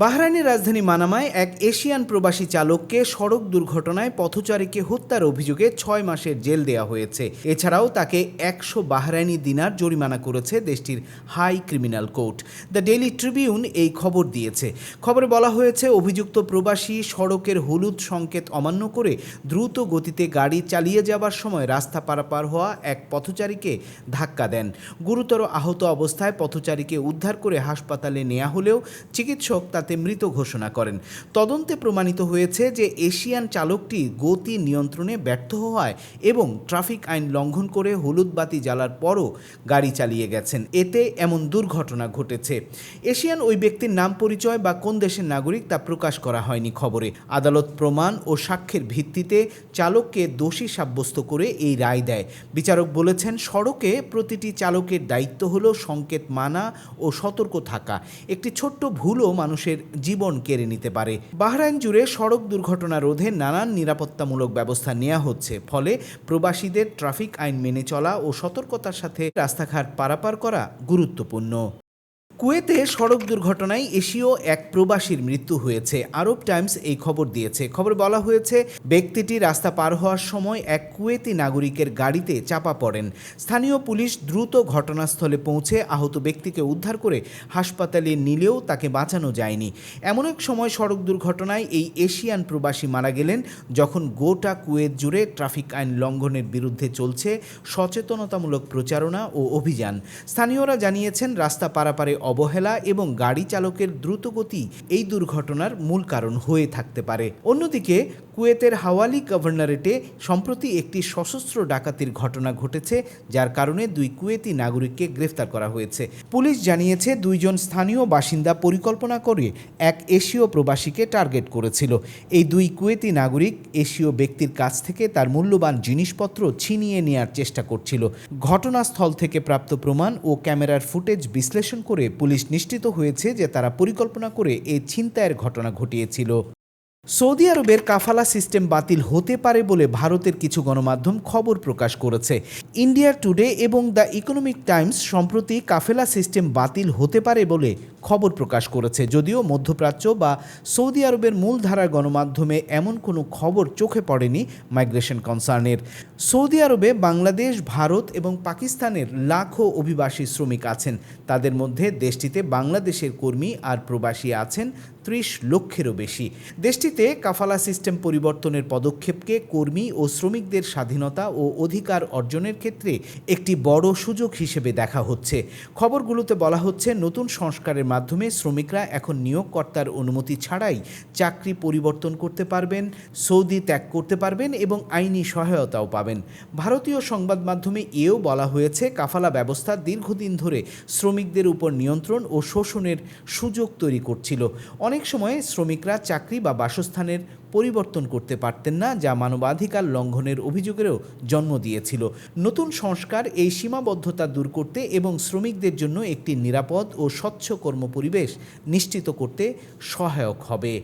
বাহরাইনের রাজধানী মানামায় এক এশিয়ান প্রবাসী চালককে সড়ক দুর্ঘটনায় পথচারীকে হত্যার অভিযোগে ছয় মাসের জেল দেওয়া হয়েছে। এছাড়াও তাকে একশো বাহরাইনি দিনার জরিমানা করেছে দেশটির high criminal court. The Daily Tribune এই খবর দিয়েছে। খবরে বলা হয়েছে, অভিযুক্ত প্রবাসী সড়কের হলুদ সংকেত অমান্য করে দ্রুত গতিতে গাড়ি চালিয়ে যাবার সময় রাস্তা পারাপার হওয়া এক পথচারীকে ধাক্কা দেন। গুরুতর আহত অবস্থায় পথচারীকে উদ্ধার করে হাসপাতালে নেওয়া হলেও চিকিৎসক তাতে মৃত ঘোষণা করেন। তদন্তে প্রমাণিত হয়েছে যে এশিয়ান চালকটি গতি নিয়ন্ত্রণে ব্যর্থ হওয়ায় এবং ট্রাফিক আইন লঙ্ঘন করে হলুদ বাতি জ্বালার পরও গাড়ি চালিয়ে গেছেন। এতে এমন দুর্ঘটনা ঘটেছে। এশিয়ান ওই ব্যক্তির নাম পরিচয় বা কোন দেশের নাগরিক তা প্রকাশ করা হয়নি খবরে। আদালত প্রমাণ ও সাক্ষ্যের ভিত্তিতে চালককে দোষী সাব্যস্ত করে এই রায় দেয়। বিচারক বলেছেন, সড়কে প্রতিটি চালকের দায়িত্ব হলো সংকেত মানা ও সতর্ক থাকা। একটি ছোট্ট ভুলও মানুষের জীবন কেড়ে নিতে পারে। বাহরাইন জুড়ে সড়ক দুর্ঘটনা রোধে নানান নিরাপত্তামূলক ব্যবস্থা নেওয়া হচ্ছে। ফলে প্রবাসীদের ট্রাফিক আইন মেনে চলা ও সতর্কতার সাথে রাস্তাঘাট পারাপার করা গুরুত্বপূর্ণ। কুয়েতে সড়ক দুর্ঘটনায় এশীয় এক প্রবাসীর মৃত্যু হয়েছে। আরব টাইমস এই খবর দিয়েছে। খবর বলা হয়েছে, ব্যক্তিটি রাস্তা পার হওয়ার সময় এক কুয়েতি নাগরিকের গাড়িতে চাপা পড়েন। স্থানীয় পুলিশ দ্রুত ঘটনাস্থলে পৌঁছে আহত ব্যক্তিকে উদ্ধার করে হাসপাতালে নিলেও তাকে বাঁচানো যায়নি। এমন এক সময় সড়ক দুর্ঘটনায় এই এশিয়ান প্রবাসী মারা গেলেন। যখন গোটা কুয়েত জুড়ে ট্রাফিক আইন লঙ্ঘনের বিরুদ্ধে চলছে সচেতনতামূলক প্রচারণা ও অভিযান। স্থানীয়রা জানিয়েছেন, রাস্তা পারাপারে অবহেলা এবং গাড়ি চালকের দ্রুতগতি এই দুর্ঘটনার মূল কারণ হয়ে থাকতে পারে। অন্যদিকে, কুয়েতের হাওয়ালি গভর্নরেটে সম্প্রতি একটি সশস্ত্র ডাকাতির ঘটনা ঘটেছে, যার কারণে দুই কুয়েতি নাগরিককে গ্রেফতার করা হয়েছে। পুলিশ জানিয়েছে, দুইজন স্থানীয় বাসিন্দা পরিকল্পনা করে এক এশীয় প্রবাসীকে টার্গেট করেছিল। এই দুই কুয়েতি নাগরিক এশীয় ব্যক্তির কাছ থেকে তার মূল্যবান জিনিসপত্র ছিনিয়ে নেয়ার চেষ্টা করছিল। ঘটনাস্থল থেকে প্রাপ্ত প্রমাণ ও ক্যামেরার ফুটেজ বিশ্লেষণ করে পুলিশ নিশ্চিত হয়েছে যে তারা পরিকল্পনা করে এই ছিনতাইয়ের ঘটনা ঘটিয়েছিল। সৌদি আরবের কাফালা সিস্টেম বাতিল হতে পারে বলে ভারতের কিছু গণমাধ্যম খবর প্রকাশ করেছে। ইন্ডিয়া টুডে এবং দ্য ইকোনমিক টাইমস সম্প্রতি কাফেলা সিস্টেম বাতিল হতে পারে বলে খবর প্রকাশ করেছে। যদিও মধ্যপ্রাচ্য বা সৌদি আরবের মূলধারার গণমাধ্যমে এমন কোনো খবর চোখে পড়েনি মাইগ্রেশন কনসার্নের। সৌদি আরবে বাংলাদেশ, ভারত এবং পাকিস্তানের লাখো অভিবাসী শ্রমিক আছেন। তাদের মধ্যে দেশটিতে বাংলাদেশের কর্মী আর প্রবাসী আছেন ত্রিশ লক্ষেরও বেশি। দেশটিতে কাফালা সিস্টেম পরিবর্তনের পদক্ষেপকে কর্মী ও শ্রমিকদের স্বাধীনতা ও অধিকার অর্জনের ক্ষেত্রে একটি বড় সুযোগ হিসেবে দেখা হচ্ছে। খবরগুলোতে বলা হচ্ছে, নতুন সংস্কারের মাধ্যমে শ্রমিকরা এখন নিয়োগকর্তার অনুমতি ছাড়াই চাকরি পরিবর্তন করতে পারবেন, সৌদি ত্যাগ করতে পারবেন এবং আইনি সহায়তাও পাবেন। ভারতীয় সংবাদ মাধ্যমে এও বলা হয়েছে, কাফালা ব্যবস্থা দীর্ঘদিন ধরে শ্রমিকদের উপর নিয়ন্ত্রণ ও শোষণের সুযোগ তৈরি করছিল। অনেক সময় শ্রমিকরা চাকরি বা বাসস্থানের পরিবর্তন করতে পারতেন না, যা মানবাধিকার লঙ্ঘনের অভিযোগেরও জন্ম দিয়েছিল। নতুন সংস্কার এই সীমাবদ্ধতা দূর করতে এবং শ্রমিকদের জন্য একটি নিরাপদ ও স্বচ্ছ কর্মপরিবেশ নিশ্চিত করতে সহায়ক হবে।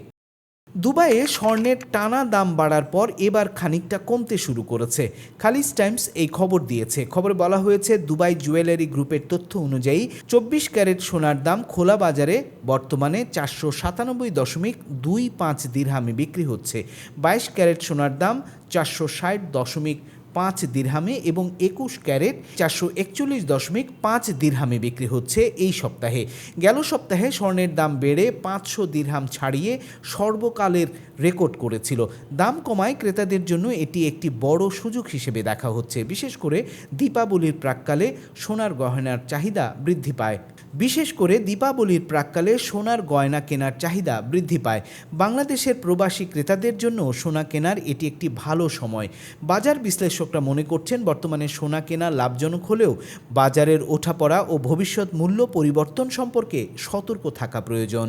দুবাইয়ে স্বর্ণের টানা দাম বাড়ার পর এবার খানিকটা কমতে শুরু করেছে। খালিজ টাইমস এই খবর দিয়েছে। খবরে বলা হয়েছে, দুবাই জুয়েলারি গ্রুপের তথ্য অনুযায়ী চব্বিশ ক্যারেট সোনার দাম খোলা বাজারে বর্তমানে চারশো সাতানব্বই দশমিক দুই পাঁচ দিরহামে বিক্রি হচ্ছে। বাইশ ক্যারেট সোনার দাম চারশো ষাট দশমিক পাঁচ দিরহামে এবং একুশ ক্যারেট চারশো একচল্লিশ দশমিক পাঁচ দিরহামে বিক্রি হচ্ছে এই সপ্তাহে। গেল সপ্তাহে স্বর্ণের দাম বেড়ে পাঁচশো দিরহাম ছাড়িয়ে সর্বকালের রেকর্ড করেছিল। দাম কমায় ক্রেতাদের জন্য এটি একটি বড় সুযোগ হিসেবে দেখা হচ্ছে। বিশেষ করে দীপাবলির প্রাককালে সোনার গহনার চাহিদা বৃদ্ধি পায়। বিশেষ করে দীপাবলির প্রাককালে সোনার গয়না কেনার চাহিদা বৃদ্ধি পায়। বাংলাদেশের প্রবাসী ক্রেতাদের জন্য সোনা কেনার এটি একটি ভালো সময়। বাজার বিশ্লেষকরা মনে করছেন, বর্তমানে সোনা কেনা লাভজনক হলেও বাজারের ওঠাপড়া ও ভবিষ্যৎ মূল্য পরিবর্তন সম্পর্কে সতর্ক থাকা প্রয়োজন।